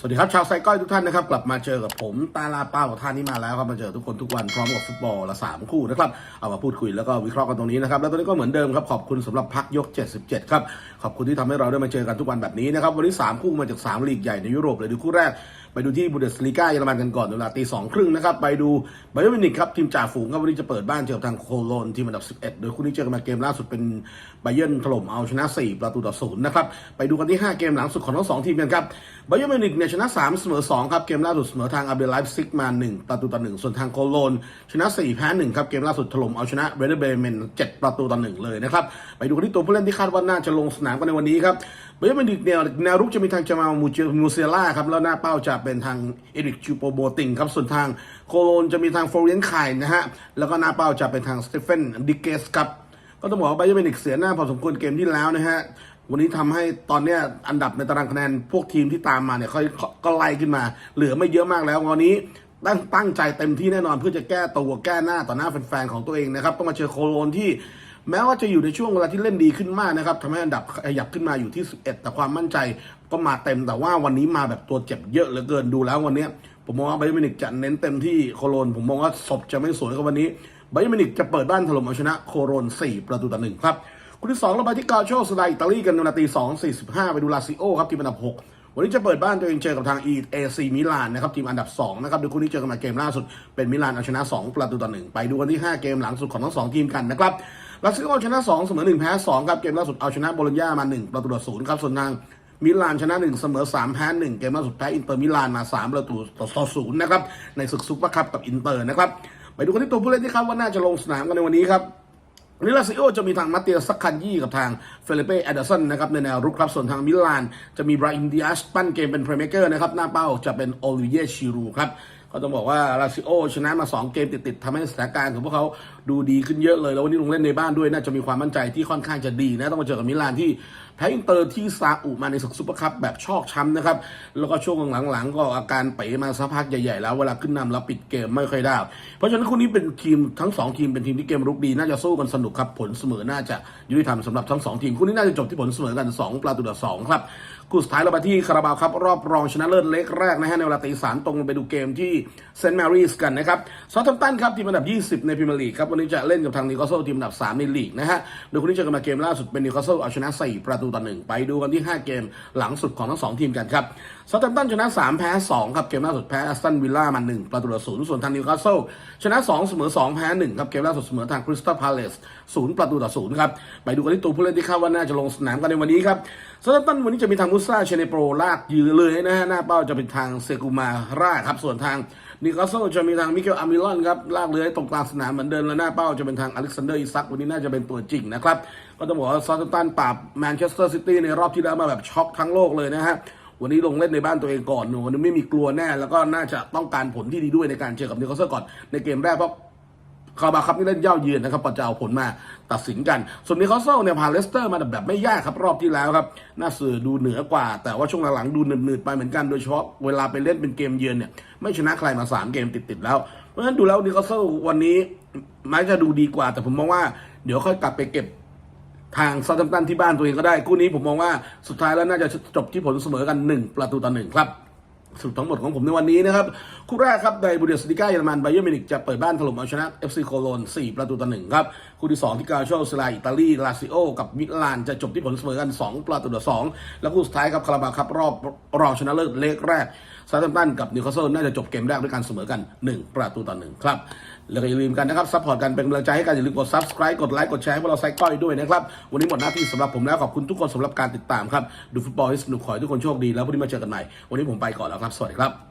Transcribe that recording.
สวัสดีครับชาวไซก้อยทุกท่านนะครับ กลับมาเจอกับผมตาลาเป้าของท่านนี้มาแล้วครับมาเจอทุกคนทุกวันพร้อมกับฟุตบอลละสามคู่นะครับเอามาพูดคุยแล้วก็วิเคราะห์กันตรงนี้นะครับแล้วตอนนี้ก็เหมือนเดิมครับขอบคุณสำหรับพักยก 77 ครับ ขอบคุณที่ทำให้เราได้มาเจอกันทุกวันแบบนี้นะครับวันนี้ 3 คู่มาจาก 3 ลีกใหญ่ในยุโรปเลยดูคู่แรก ไปดูที่บูเดสลีกาเยอรมันกันก่อนเวลาตีสองครึ่งนะครับ ไปดูไบเยอร์มิวนิกครับ ทีมจ่าฝูงครับวันนี้จะเปิดบ้านเจอกับทางโคโลนทีมอันดับ 11 โดยคู่นี้เจอกันมาเกมล่าสุดเป็นไบเยอร์นถล่มเอาชนะ 4 ประตูต่อศูนย์นะครับ ไปดูกันที่ 5 เกมหลังสุดของทั้งสองทีมกันครับไบเยอร์มิวนิกเนี่ยชนะ 3 เสมอ 2 ครับ เกมล่าสุดเสมอทางอาเบลไลฟ์ซิกมา 1 ประตูต่อ 1 ส่วนทางโคโลนชนะ 4 แพ้ 1 ครับ เกมล่าสุดถล่มเอาชนะเรเดอร์เบเมน7ประตูต่อ1เลยนะครับไปดูกันที่ตัวผู้เล่นที่คาดว่าน่าจะลงสนามกันในวันนี้ครับ ไบเยอร์มิวนิกเนี่ยแนวรุกจะมีทางจามามูเจมูเซล่าครับ แล้วหน้าเป้าจะเป็นทางเอริกชูโปโบติงครับ ส่วนทางโคโลนจะมีทางฟลอเรียนไคน์นะฮะ แล้วก็หน้าเป้าจะเป็นทางสเตเฟนดิเกสครับ ก็ต้องบอกว่าไบเยอร์มิวนิกเสียหน้าพอสมควรเกมที่แล้วนะฮะ วันนี้ทำให้ตอนเนี้ยอันดับในตารางคะแนนพวกทีมที่ตามมาเนี่ยเขาก็ไล่ขึ้นมา เหลือไม่เยอะมากแล้ววันนี้ตั้งตั้งใจเต็มที่แน่นอนเพื่อจะแก้ตัวแก้หน้าต่อหน้าแฟนๆของตัวเองนะครับต้องมาเจอโคโลนที่ แม้ว่าจะอยู่ในช่วงเวลาที่เล่นดีขึ้นมากนะครับทำให้อันดับขยับขึ้นมาอยู่ที่ 11 แต่ความมั่นใจก็มาเต็มแต่ว่าวันนี้มาแบบตัวเจ็บเยอะเหลือเกินดูแล้ววันนี้ผมมองว่าไบเยอร์มินิกจะเน้นเต็มที่โคโลนผมมองว่าศพจะไม่สวยกับวันนี้ไบเยอร์มินิกจะเปิดบ้านถล่มเอาชนะโคโลน4 ประตูต่อหนึ่งครับคู่ที่สองเราไปที่กาโชสไลอิตาลีกันในนาที2 45 ไปดูลาซิโอครับทีมอันดับ 6วันนี้จะเปิดบ้านตัวเองเจอกับทางอีเอซีมิลานนะครับทีมอันดับ2นะครับดยคู่นี้เจอกันมาเกมล่าสุดเป็นมิลานเอาชนะ 2 ประตูต่อ1ไปดูกันที่ 5 เกมหลังสุดของทั้ง2ทีมกันนะครับ ลาซิโอชนะ 2 เสมอ 1 แพ้ 2 ครับ เกมล่าสุดเอาชนะโบโลญญามา 1 ประตูต่อ0ครับส่วนทางมิลานชนะ 1 เสมอ 3 แพ้ 1 เกมล่าสุดแพ้อินเตอร์มิลานมา 3 ประตูต่อ0นะครับในศึกซุปเปอร์คัพกับอินเตอร์นะครับไปดูกันที่ตัวผู้เล่นที่คาดว่าน่าจะลงสนามกันในวันนี้ครับวันนี้ลาซิโอจะมีทางมาเตียสักคันยี่กับทางเฟลิเป้แอดเดอร์สันนะครับในแนวรุกครับส่วนทางมิลาน จะมีบราอิมดิอาสปั้นเกมเป็นเพลย์เมเกอร์นะครับหน้าเป้าจะเป็นโอลิเวียชิรูครับก็ต้องบอกว่าลาซิโอชนะมา 2 เกมติดๆทำให้สถานการณ์ของพวกเขา ดูดีขึ้นเยอะเลยแล้ววันนี้ลงเล่นในบ้านด้วยน่าจะมีความมั่นใจที่ค่อนข้างจะดีนะต้องมาเจอกับมิลานที่แพ้อินเตอร์ที่ซาอุมาในศึกซุปเปอร์คัพแบบชอกช้ำนะครับแล้วก็ช่วงหลังๆ ก็อาการเป๋มาสักพักใหญ่ๆแล้วเวลาขึ้นนำแล้วปิดเกมไม่ค่อยได้ เพราะฉะนั้นคู่นี้เป็นทีมทั้งสองทีมเป็นทีมที่เกมรุกดีน่าจะสู้กันสนุกครับผลเสมอน่าจะยุติธรรมสำหรับทั้งสองทีมคู่นี้น่าจะจบที่ผลเสมอกัน 2 ประตูต่อสองครับคู่สุดท้ายเราไปที่คาราบาวครับรอบรองชนะเลิศเล็กแรกนะฮะในเวลาตีสามตรงไปดูเกมที่เซนต์แมรี่สกันนะครับซอทัมตันครับทีมอันดับ 20 ในพรีเมียร์ลีกครับวันนี้จะเล่นกับทางนิวคาสเซิลทีมอันดับ 3 ในลีกนะฮะ โดยคู่นี้เจอกันมาเกมล่าสุดเป็นนิวคาสเซิลเอาชนะ 4 ประตูต่อหนึ่งไปดูกันที่ 5 เกมหลังสุดของทั้งสองทีมกันครับซอททัมตันชนะ 3 แพ้ 2 ครับ เกมล่าสุดแพ้แอสตันวิลล่ามา1ประตูต่อศูนย์ส่วนทางนิวคาสเซิลชนะ 2 เสมอ 2 แพ้ 1 ครับ เกมล่าสุดเสมอทางคริสตัลพาเลสศูนย์ประตูต่อศูนย์ครับไปดูกันที่ตัวผู้เล่นที่คาดว่าน่าจะลงสนามกันในวันนี้ครับซอททัมตันวันนี้จะมีทางมุซ่าเชเนโปรลากยืนเลยนะฮะหน้าเป้าจะเป็นทางเซกูมาร่าครับส่วนทาง นิโคาสเซิลจะมีทางมิเกลอามิลอนครับลากเลื้อยตรงกลางสนามเหมือนเดิมแล้วหน้าเป้าจะเป็นทางอเล็กซานเดอร์อิซักวันนี้น่าจะเป็นตัวจริงนะครับ ก็ต้องบอกว่าซอตตันปราบแมนเชสเตอร์ซิตี้ในรอบที่แล้วมาแบบช็อกทั้งโลกเลยนะฮะวันนี้ลงเล่นในบ้านตัวเองก่อนวันนี้ไม่มีกลัวแน่ แล้วก็น่าจะต้องการผลที่ดีด้วยในการเจอกับนิโคลสเซอร์ก่อนในเกมแรกเพราะ คาร์บาครับนี่เล่นเย่าเยือนนะครับก่อนจะเอาผลมาตัดสินกัน ส่วนนิวคาสเซิลเนี่ยผ่านเลสเตอร์มาแบบไม่ยากครับรอบที่แล้วครับน่าสื่อดูเหนือกว่า แต่ว่าช่วงหลังๆดูหนืดๆไปเหมือนกันโดยเฉพาะเวลาไปเล่นเป็นเกมเยือนเนี่ยไม่ชนะใครมา 3 เกมติดๆแล้ว เพราะฉะนั้นดูแล้วนิวคาสเซิลวันนี้แม้จะดูดีกว่า แต่ผมมองว่าเดี๋ยวค่อยกลับไปเก็บทางซาตัมตันที่บ้านตัวเองก็ได้ คู่นี้ผมมองว่าสุดท้ายแล้วน่าจะจบที่ผลเสมอกัน 1 ประตูต่อหนึ่งครับ สรุปทั้งหมดของผมในวันนี้นะครับ คู่แรกครับในบูเดสติก้าเยอรมันไบเยอร์มินิกจะเปิดบ้านถล่มเอาชนะ FC โคโลน4 ประตูต่อหนึ่งครับ คู่ที่ 2 ที่กาโชสไลอิตาลีลาซิโอ กับมิลานจะจบที่ผลเสมอกัน 2 ประตูต่อสองแล้วคู่สุดท้ายครับคาราบาครับรอบรองชนะเลิศเลกแรก ซาตัมตันกับนิวคาสเซิลน่าจะจบเกมแรกด้วยการเสมอกัน 1 ประตูต่อหนึ่งครับแล้วก็อย่าลืมกันนะครับซัพพอร์ตกันเป็นกำลังใจให้กันอย่าลืมกด subscribe กดไลค์กดแชร์ให้พวกเราไซก้อยด้วยนะครับวันนี้หมดหน้าที่สำหรับผมแล้วขอบคุณทุกคนสำหรับการติดตามครับดูฟุตบอลให้สนุกขอให้ทุกคนโชคดีแล้วพรุ่งนี้มาเจอกันใหม่วันนี้ผมไปก่อนแล้วครับสวัสดีครับ